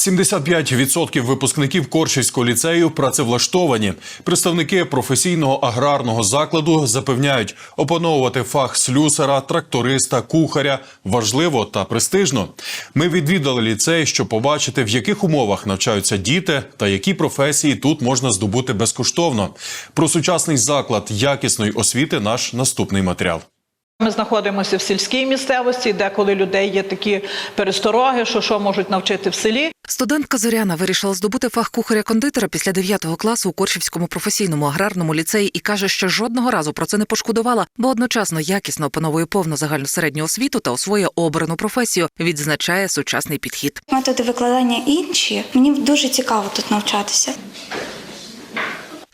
75% випускників Коршівського ліцею працевлаштовані. Представники професійного аграрного закладу запевняють, опановувати фах слюсара, тракториста, кухаря важливо та престижно. Ми відвідали ліцей, щоб побачити, в яких умовах навчаються діти та які професії тут можна здобути безкоштовно. Про сучасний заклад якісної освіти наш наступний матеріал. Ми знаходимося в сільській місцевості, де коли людей є такі перестороги, що що можуть навчити в селі. Студентка Зоряна вирішила здобути фах кухаря-кондитера після 9 класу у Коршівському професійному аграрному ліцеї і каже, що жодного разу про це не пошкодувала, бо одночасно якісно опановує повну загальну середню освіту та освоює обрану професію. Відзначає сучасний підхід. Методи викладання інші. Мені дуже цікаво тут навчатися.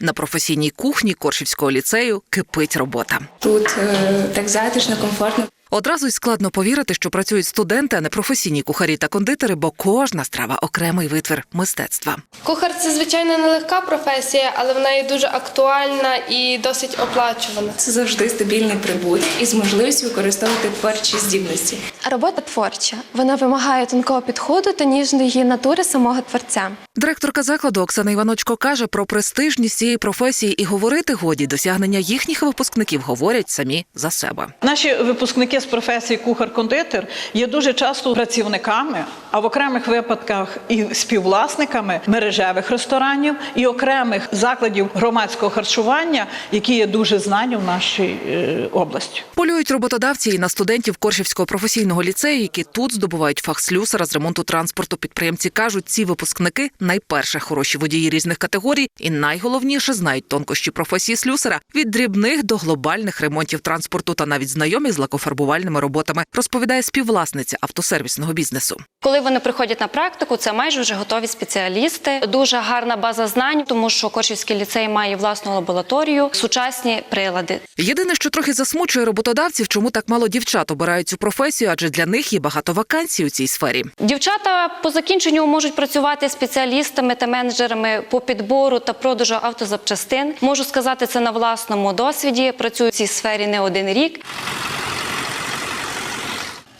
На професійній кухні Коршівського ліцею кипить робота. Тут е, так затишно, комфортно. Одразу й складно повірити, що працюють студенти, а не професійні кухарі та кондитери, бо кожна страва окремий витвір мистецтва. Кухар це звичайно нелегка професія, але вона є дуже актуальна і досить оплачувана. Це завжди стабільний прибуток із можливістю використовувати творчі здібності. Робота творча. Вона вимагає тонкого підходу та ніжної натури самого творця. Директорка закладу Оксана Іваночко каже про престижність цієї професії і говорити годі досягнення їхніх випускників говорять самі за себе. Наші випускники з професії кухар-кондитер є дуже часто працівниками, а в окремих випадках і співвласниками мережевих ресторанів і окремих закладів громадського харчування, які є дуже знані в нашій е, області. Полюють роботодавці і на студентів Коршівського професійного ліцею, які тут здобувають фах слюсара з ремонту транспорту. Підприємці кажуть, ці випускники найперше хороші водії різних категорій, і найголовніше знають тонкощі професії слюсара від дрібних до глобальних ремонтів транспорту та навіть знайомі з лакофарбувальними роботами, розповідає співвласниця автосервісного бізнесу. Коли вони приходять на практику, це майже вже готові спеціалісти. Дуже гарна база знань, тому що Коршівський ліцей має власну лабораторію, сучасні прилади. Єдине, що трохи засмучує роботодавців, чому так мало дівчат обирають цю професію, адже для них є багато вакансій у цій сфері. Дівчата по закінченню можуть працювати спеціалістами та менеджерами по підбору та продажу автозапчастин. Можу сказати це на власному досвіді. Працюю в цій сфері не один рік.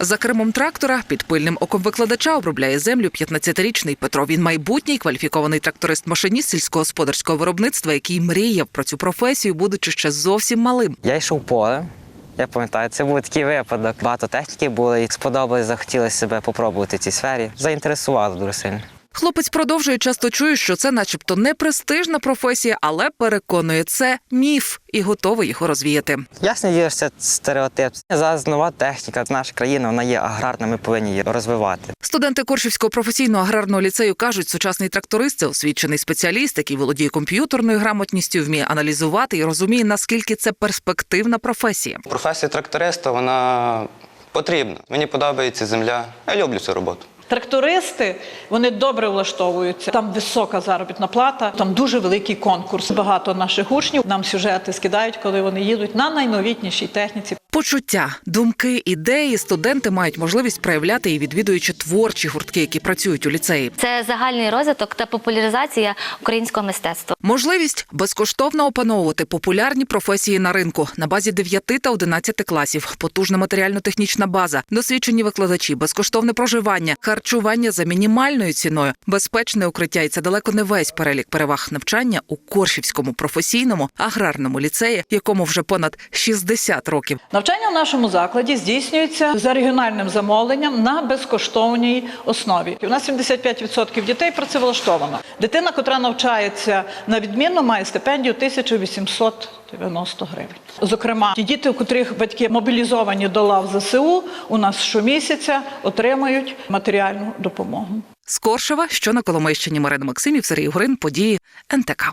За кермом трактора під пильним оком викладача обробляє землю 15-річний Петро. Він майбутній кваліфікований тракторист-машиніст сільськогосподарського виробництва, який мріяв про цю професію, будучи ще зовсім малим. Я йшов поле. Я пам'ятаю, це був такий випадок. Багато техніки було, і сподобалось, захотілося себе попробувати в цій сфері. Заінтересувало дуже сильно. Хлопець продовжує часто чує, що це, начебто, не престижна професія, але переконує це міф і готовий його розвіяти. Ясно що це стереотип. Зараз нова техніка, наша країна вона є аграрна, ми повинні її розвивати. Студенти Коршівського професійного аграрного ліцею кажуть, сучасний тракторист це освічений спеціаліст, який володіє комп'ютерною грамотністю, вміє аналізувати і розуміє, наскільки це перспективна професія. Професія тракториста вона потрібна. Мені подобається земля. Я люблю цю роботу. Трактористи вони добре влаштовуються. Там висока заробітна плата, там дуже великий конкурс. Багато наших учнів нам сюжети скидають, коли вони їдуть на найновітнішій техніці. Почуття, думки, ідеї студенти мають можливість проявляти і відвідуючи творчі гуртки, які працюють у ліцеї. Це загальний розвиток та популяризація українського мистецтва. Можливість безкоштовно опановувати популярні професії на ринку на базі 9 та 11 класів, потужна матеріально-технічна база, досвідчені викладачі, безкоштовне проживання, харчування за мінімальною ціною, безпечне укриття. І це далеко не весь перелік переваг навчання у Коршівському професійному аграрному ліцеї, якому вже понад 60 років. Навчання в нашому закладі здійснюється за регіональним замовленням на безкоштовній основі. У нас 75% дітей працевлаштовано. Дитина, котра навчається на відмінно, має стипендію 1890 гривень. Зокрема, ті діти, у котрих батьки мобілізовані до лав ЗСУ, у нас щомісяця отримають матеріальну допомогу. З що на Коломийщині Марина Максимів, Сергій Грин, події НТК.